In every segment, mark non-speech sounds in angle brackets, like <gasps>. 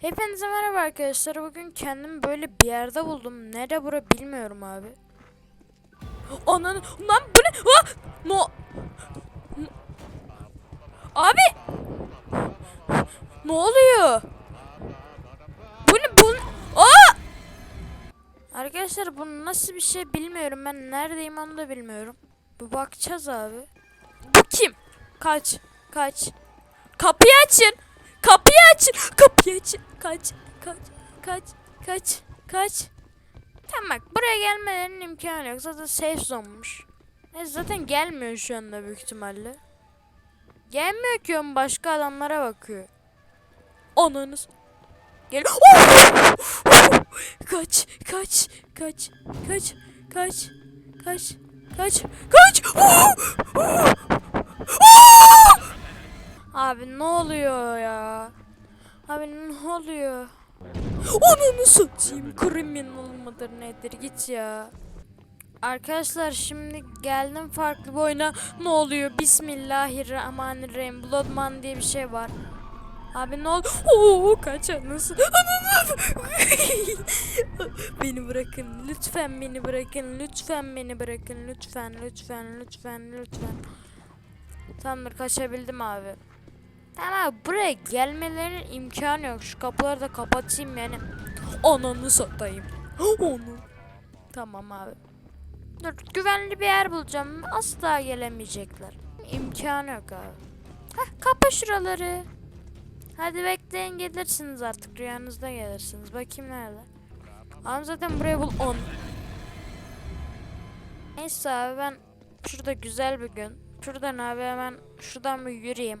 Hepinize merhaba arkadaşlar. Bugün kendimi böyle bir yerde buldum. Nerede bura bilmiyorum abi. Anan lan bu ne? Ah! No. Abi. Ne oluyor? Bu ne? Bu ne? Aa! Arkadaşlar bu nasıl bir şey bilmiyorum. Ben neredeyim onu da bilmiyorum. Bu bakacağız abi. Bu kim? Kaç. Kaç. Kapıyı açın. Kapıyı açın. Kapıyı açın. Kaç. Kaç. Kaç. Kaç. Kaç. Tamam bak buraya gelmelerinin imkanı yok. Zaten safe zone'muş. E zaten gelmiyor şu anda büyük ihtimalle. Gelmiyor ki oğlum başka adamlara bakıyor. Ananız. Gel. kaç. Kaç. Kaç. Kaç. Kaç. Kaç. Kaç. Kaç. Abi ne oluyor ya? Abi ne oluyor? Ananı satayım. <laughs> Kriminal mıdır nedir git ya. Arkadaşlar şimdi geldim farklı bir oyuna. Ne oluyor? Bismillahirrahmanirrahim. Bloodman diye bir şey var. Abi ne oldu? Oo kaç. Ananı. <laughs> beni bırakın. Lütfen beni bırakın. Lütfen beni bırakın. Lütfen lütfen lütfen lütfen. Tamamdır kaçabildim abi. Abi, buraya gelmelerinin imkanı yok. Şu kapıları da kapatayım yani. Ananı satayım. <gasps> Onu. Tamam abi. Dur güvenli bir yer bulacağım. Asla gelemeyecekler. İmkanı yok abi. Heh kapa şuraları. Hadi bekleyin gelirsiniz artık. Rüyanızda gelirsiniz. Bakayım nerede. Abi zaten buraya bul. On. Neyse abi ben şurada güzel bir gün. Şuradan abi hemen şuradan bir yürüyeyim.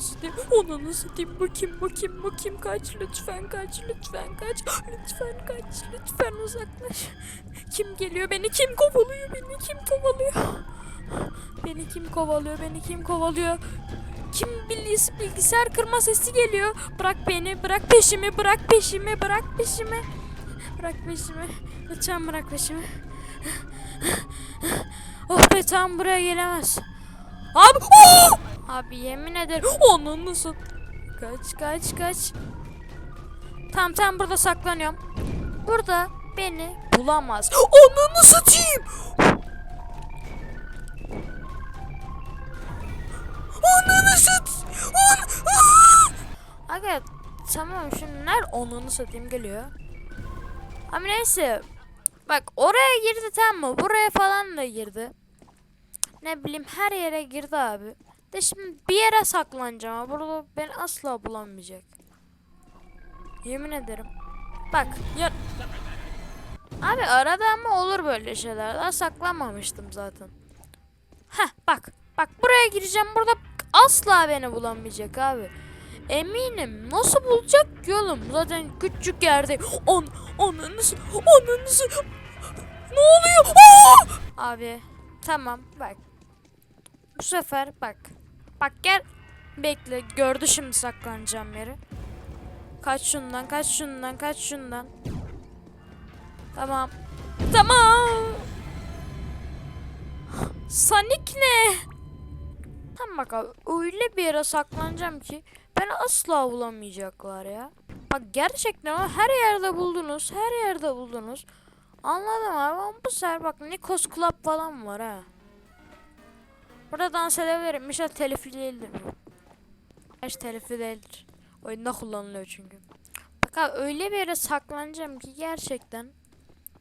Ananı satayım, ananı satayım kim, bu kim Kaç lütfen kaç, lütfen kaç Lütfen kaç, lütfen uzaklaş Kim geliyor, beni kim kovalıyor Beni kim kovalıyor Beni kim kovalıyor, beni kim kovalıyor kim bilgis bilgisayar kırma sesi geliyor. Bırak beni, bırak peşimi, bırak peşimi, bırak peşimi. Bırak peşimi. Lütfen bırak peşimi. Oh be tam buraya gelemez. Abi oh! Abi yemin ederim <gasps> onun nasıl? Kaç kaç kaç. Tam tam burada saklanıyorum. Burada beni bulamaz. <gasps> Onu satayım? <gasps> Ananı sat. Aa! Aga tamam şimdi ner onunu satayım geliyor. Ama neyse. Bak oraya girdi tamam mı? Buraya falan da girdi. Ne bileyim her yere girdi abi. De şimdi bir yere saklanacağım ama burada beni asla bulamayacak. Yemin ederim. Bak ya... Abi arada ama olur böyle şeyler. Daha saklanmamıştım zaten. Heh bak. Bak buraya gireceğim. Burada asla beni bulamayacak abi. Eminim. Nasıl bulacak ki oğlum? Zaten küçük yerde. On, onunuz, onunuz. Ne oluyor? Aa! Abi tamam bak. Bu sefer bak. Bak gel. Bekle. Gördü şimdi saklanacağım yeri. Kaç şundan, kaç şundan, kaç şundan. Tamam. Tamam. Sonic ne? Tamam bak abi öyle bir yere saklanacağım ki beni asla bulamayacaklar ya. Bak gerçekten her yerde buldunuz, her yerde buldunuz. Anladım abi ama bu sefer bak Nikos Club falan var ha. Burada dans edebilirim. İnşallah telifli değildir bu. Hiç telifli değildir. Oyunda kullanılıyor çünkü. Bak öyle bir yere saklanacağım ki gerçekten.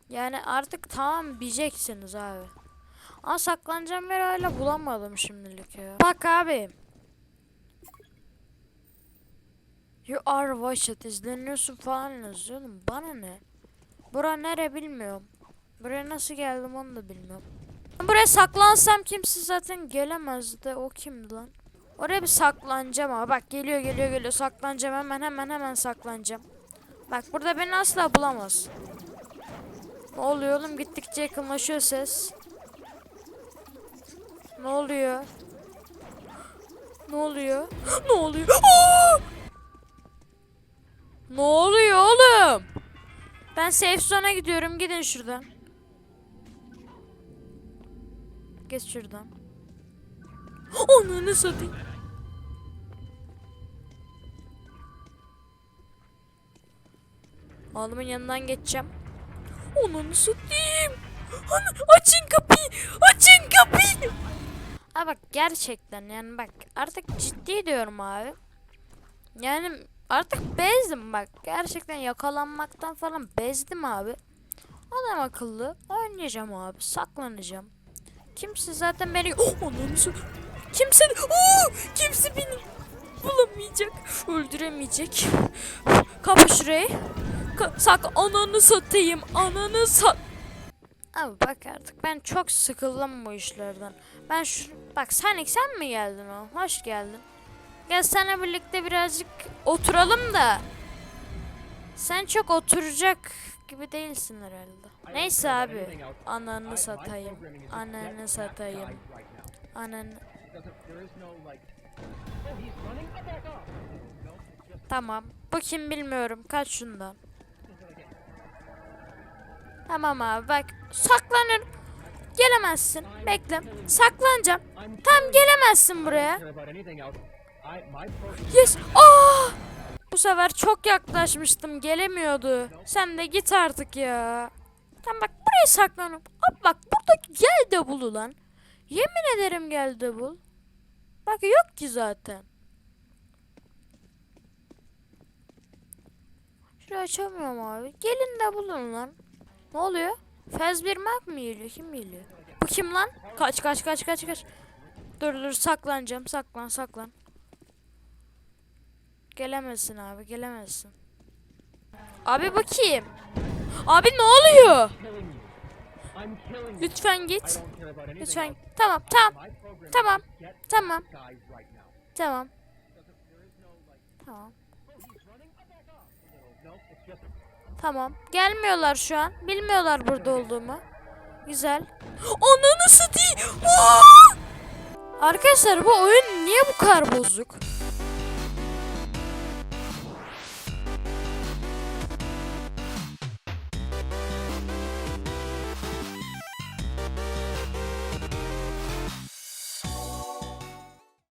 Yani artık tamam bileceksiniz abi. Ama saklanacağım yer hala bulamadım şimdilik ya. Bak abi. You are watched izleniyorsun falan yazıyordum. Bana ne? Bura nere bilmiyorum. Buraya nasıl geldim onu da bilmiyorum. Buraya saklansam kimse zaten gelemezdi. O kimdi lan? Oraya bir saklanacağım ama bak geliyor geliyor geliyor saklanacağım hemen hemen hemen saklanacağım. Bak burada beni asla bulamaz. Ne oluyor oğlum? Gittikçe yakınlaşıyor ses. Ne oluyor? Ne oluyor? <gasps> Ne oluyor? Aa! Ne oluyor oğlum? Ben safe zone'a gidiyorum. Gidin şuradan. Geç şuradan. <gasps> Ananı satayım. Oğlumun yanından geçeceğim. Ananı satayım. Ana, açın kapıyı. Açın kapıyı. Abi bak gerçekten yani bak artık ciddi diyorum abi. Yani artık bezdim bak. Gerçekten yakalanmaktan falan bezdim abi. Adam akıllı oynayacağım abi. Saklanacağım. Kimse zaten beni... Oh, ananı satayım. Kimse... Oh, kimse beni bulamayacak. Öldüremeyecek. Kapa şurayı. Ka- sak ananı satayım. Ananı sat... Abi bak artık ben çok sıkıldım bu işlerden. Ben şu... Bak sen sen mi geldin o? Hoş geldin. Gel seninle birlikte birazcık oturalım da. Sen çok oturacak gibi değilsin herhalde. Neyse abi. Ananı satayım. Ananı satayım. Ananı... Tamam. Bu kim bilmiyorum. Kaç şundan. Tamam abi bak. Saklanır. Gelemezsin. Bekle. Saklanacağım. Tam gelemezsin buraya. Yes. Aa! Bu sefer çok yaklaşmıştım. Gelemiyordu. Sen de git artık ya. Tamam bak buraya saklanıp. Abi bak burada gel de bul ulan. Yemin ederim gel de bul. Bak yok ki zaten. Şurayı açamıyorum abi. Gelin de bulun lan. Ne oluyor? Fez bir mak mı geliyor? Kim geliyor? Bu kim lan? Kaç kaç kaç kaç kaç. Dur dur saklanacağım. Saklan saklan. Gelemezsin abi gelemezsin. Abi bakayım. Abi ne oluyor? Lütfen git. Lütfen. Tamam tamam. Tamam. Tamam. Tamam. Tamam. Tamam. Gelmiyorlar şu an. Bilmiyorlar burada olduğumu. Güzel. Ananı satayım. Arkadaşlar bu oyun niye bu kadar bozuk?